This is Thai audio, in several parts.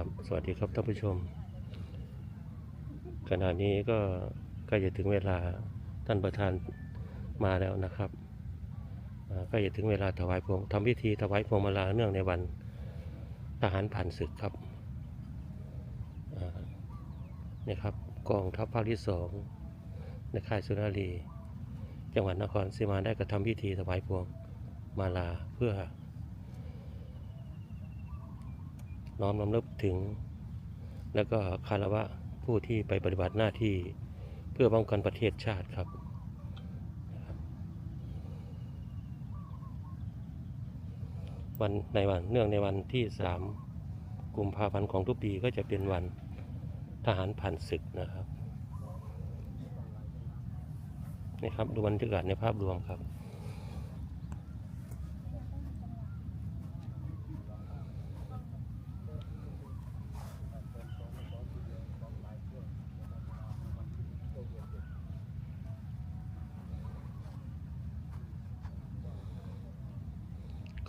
ครับสวัสดีครับท่านผู้ชม ขณะนี้ก็ใกล้จะถึงเวลาท่านประธานมาแล้วนะครับใกล้จะถึงเวลาถวายพวงทำพิธีถวายพวงมาลาเนื่องในวันทหารผ่านศึกครับนี่ครับกองทัพภาคที่สองในค่ายสุนารีจังหวัดนครศรีมาได้กระทำพิธีถวายพวงมาลาเพื่อ น้อมรำลึกถึง แล้วก็คารวะผู้ที่ไปปฏิบัติหน้าที่เพื่อป้องกันประเทศชาติครับ วันในวันเนื่องในวันที่สามกุมภาพันธ์ของทุกปีก็จะเป็นวันทหารผ่านศึกนะครับนี่ครับดูบรรยากาศในภาพรวมครับ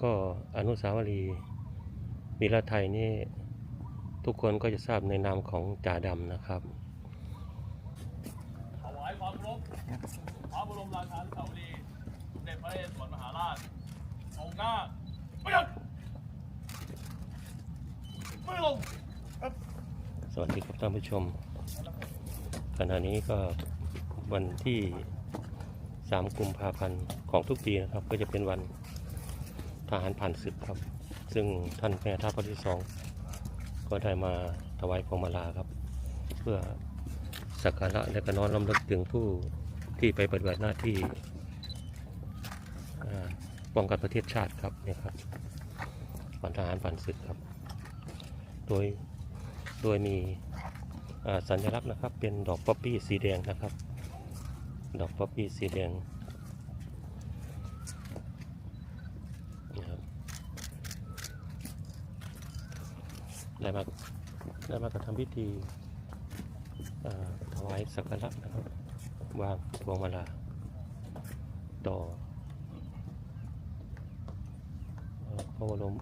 ก็อนุสาวรีย์วีรไทยนี่ทุกคนก็จะทราบในนามของจ่าดำนะครับถวายความเคารพพระบรมราชานุสาวรีย์สมเด็จพระนเรศวรมหาราชองค์หน้าไม่หยุดไม่ลงสวัสดีครับท่านผู้ชม ขณะนี้ก็วันที่ 3 กุมภาพันธ์ของทุกปีนะครับ ก็จะเป็นวันท หารผ่านศึกครับ ซึ่งท่านแม่ทัพภาคที่สองก็ได้มาถวายพวงมาลาครับ เพื่อสักการะและก็น้อมรำลึกถึงผู้ที่ไปปฏิบัติหน้าที่ป้องกันประเทศชาติครับนี่ครับวันทหารผ่านศึกครับ โดยโดยมีสัญลักษณ์นะครับเป็นดอกป๊อปปี้สีแดงนะครับ ดอกป๊อปปี้สีแดงนะครับ ได้มาได้มากระทำพิธีอ่าถวายสักการะนะครับวางพวงมาลาต่อเอ่อพระบรม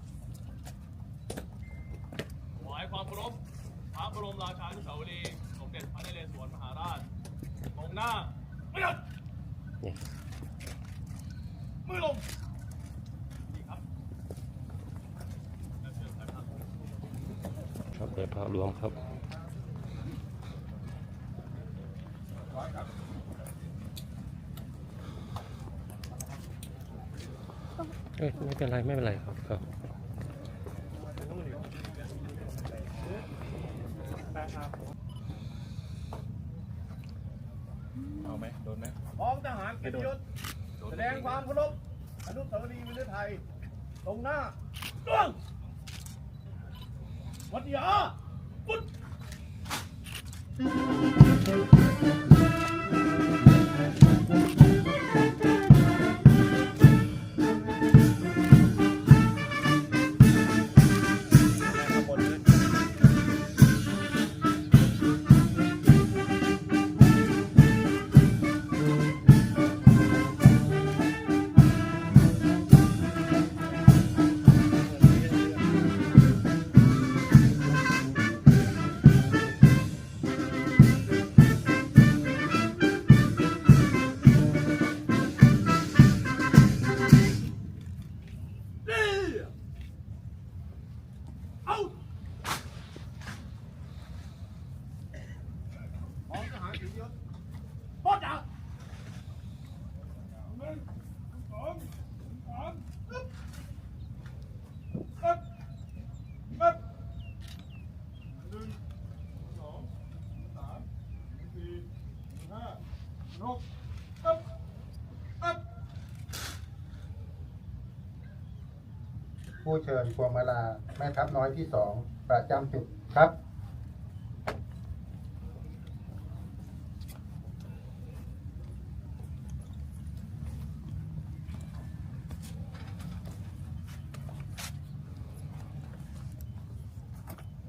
ถวายความเคารพพระบรมราชานุสาวรีย์สมเด็จพระนเรศวรมหาราชองค์หน้าไม่หยุดเนี่ยมือลงนี่ครับและเชิญท่านครับ ครับโดยภาพรวมครับเอ้ยไม่เป็นไร ไม่เป็นไรครับครับเอาไหมโดนไหมพ้องทหารเกียรติยศแสดงความเคารพอนุสาวรีย์วิรไทยตรงหน้าเรื่อง วัดยาปุต หกอึ๊บอึ๊บผู้เชิญพวงมาลาแม่ทัพน้อยที่สองประจำจุดครับ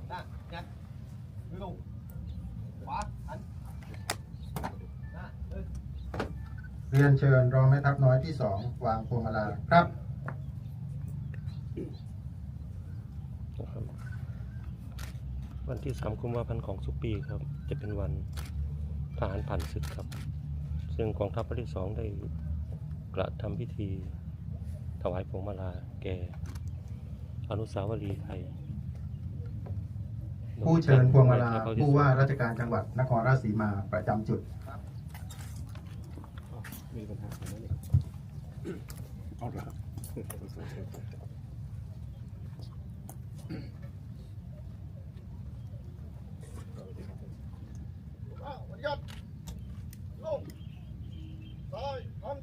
หน้างัดมือลงขวาหันหน้าเดิน เรียนเชิญรองแม่ทัพน้อยที่สองวางพวงมาลาครับนะครับ วันที่สามกุมภาพันธ์ของทุกปีครับ จะเป็นวันทหารผ่านศึกครับ ซึ่งกองทัพภาคที่สองได้กระทำพิธี ถวายพวงมาลาแก่อนุสาวรีย์ไทยผู้เชิญพวงมาลาผู้ว่าราชการจังหวัดนครราชสีมาประจำจุด อ้าววันยัดลงซ้ายหัน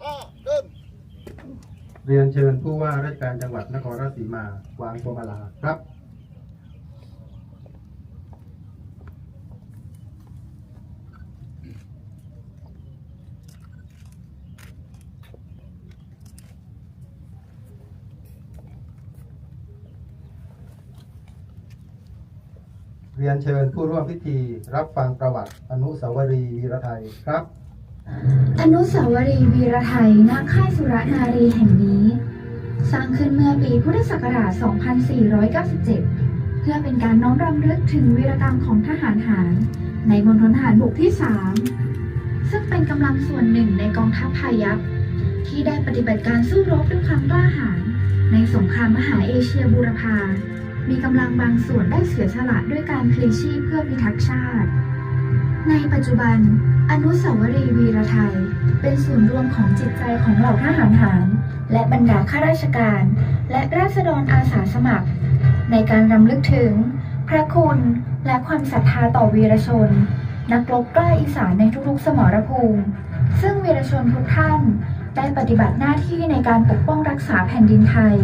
ห้าเดิน เรียนเชิญผู้ว่าราชการจังหวัดนครราชสีมาวางพวงมาลาครับ รียนเชิญผู้ร่วมพิธีรับฟังประวัติอนุสาวรีย์วีรไทยครับ อนุสาวรีย์วีรไทยณค่ายสุรนารีแห่งนี้ สร้างขึ้นเมื่อปีพุทธศักราช 2497 เพื่อเป็นการน้อมรำลึกถึงวีรกรรมของทหารหารในมณฑลทหารบกที่ 3 ซึ่งเป็นกำลังส่วนหนึ่งในกองทัพพายัพที่ได้ปฏิบัติการสู้รบด้วยความกล้าหาญในสงครามมหาเอเชียบูรพา มีกำลังบางส่วนได้เสียสละด้วยการพลีชีพเพื่อพิทักษ์ชาติ ในปัจจุบัน อนุสาวรีย์วีรไทย เป็นศูนย์รวมของจิตใจของเหล่าทหารหารและบรรดาข้าราชการ และราษฎรอาสาสมัคร ในการรำลึกถึง พระคุณและความศรัทธาต่อวีรชน นักรบกล้าอีสานในทุกๆ สมรภูมิ ซึ่งวีรชนทุกท่านได้ปฏิบัติหน้าที่ในการปกป้องรักษาแผ่นดินไทย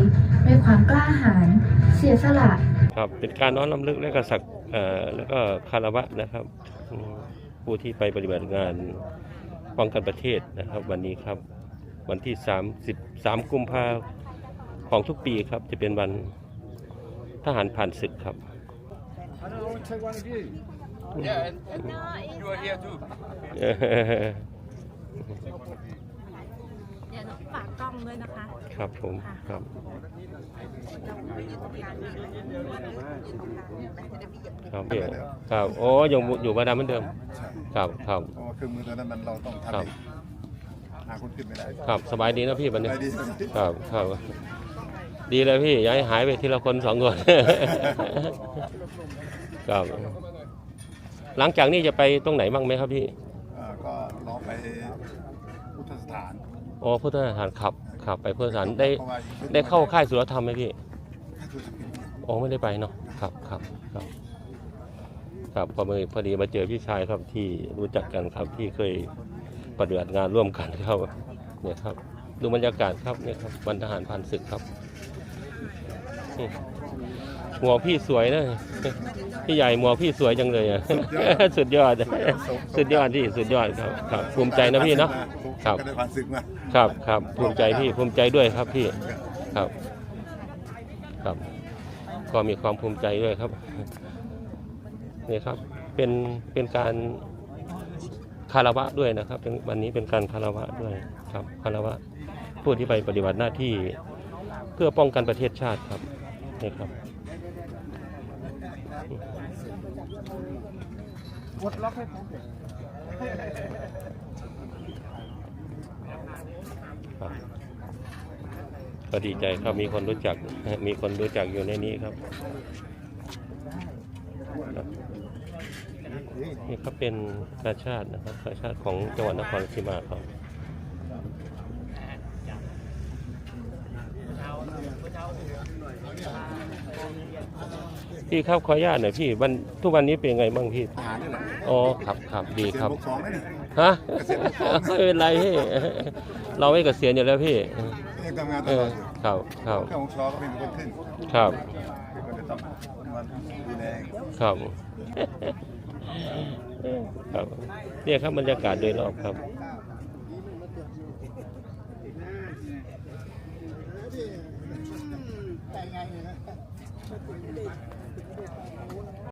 ด้วยความกล้าหาญเสียสละ ครับเป็นการน้อมรำลึกและก็สักเอ่อแล้วก็คารวะนะครับอืมผู้ที่ไปปฏิบัติงานป้องกันประเทศนะครับ วันนี้ครับวันที่ 3 3กุมภาของทุกปีครับ จะเป็นวันทหารผ่านศึกครับ I don't want to take one of you. Yeah, and, and you are here too. เดี๋ยวหนูฝากกล้อง ด้วยนะคะครับผมครับครับพี่ครับโอ้ยังอยู่บ้านดำเหมือนเดิมครับครับเพราะว่าเครื่องมือตัวนั้นมันเราต้องครัทำบเองหาคนขึ้นไม่ได้ครับสบายดีนะพี่วันนี้ได้ดีครับครับดีเลยพี่อย่าให้หายไปทีละคนสองคนครับหลังจากนี้จะไปตรงไหนบ้างไหมครับพี่อ่าก็ลองไปพุทธสถานอ๋อพุทธสถานขับ ขับไปพุทธสถานได้เพราะว่าอีกได้เข้าค่ายสุรธรรมไหมพี่ให้ทุกท่านอ๋อไม่ได้ไปเนาะครับครับครับครับพอมาพอดีมาเจอพี่ชายครับที่รู้จักกันครับที่เคยปฏิบัติงานร่วมกันครับเนี่ยครับ ดูบรรยากาศครับเนี่ยครับวันทหารผ่านศึกครับนี่ หมวกพี่สวยนะพี่ใหญ่หมวกพี่สวยจังเลยอะสุดยอด สุดยอดที่สุดยอดครับครับ ภูมิใจนะพี่เนาะครับได้ผ่านศึกมาครับครับภูมิใจพี่ภูมิใจด้วยครับพี่ครับ ครับ ก็มีความภูมิใจด้วยครับนี่ครับเป็นเป็นการคารวะด้วยนะครับวันนี้เป็นการคารวะด้วยครับคารวะผู้ที่ไปปฏิบัติหน้าที่ เพื่อป้องกันประเทศชาติครับนี่ครับ กดล็อกให้ผมครับก็ดีใจครับมีคนรู้จัก มีคนรู้จักอยู่ในนี้ครับนี่ครับเป็นกาชาตินะครับกาชาติของจังหวัดนครศรีมาครับพี่ครับขออนุญาตหน่อยพี่วันทุกวันนี้เป็นไงบ้างพี่ อ๋อครับครับดีครับเสียงบกสองนี่ฮะ ไม่เป็นไรพี่ เราไม่เกษียณอยู่แล้วพี่ ยังทำงานตเอลอ อดอยู่ครับ ครับ เครื่องบกสองก็ไม่มีคนขึ้นครับคือคนจะต้องมาดูแลครับ ครับ เนี่ยครับบรรยากาศโดยรอบครับ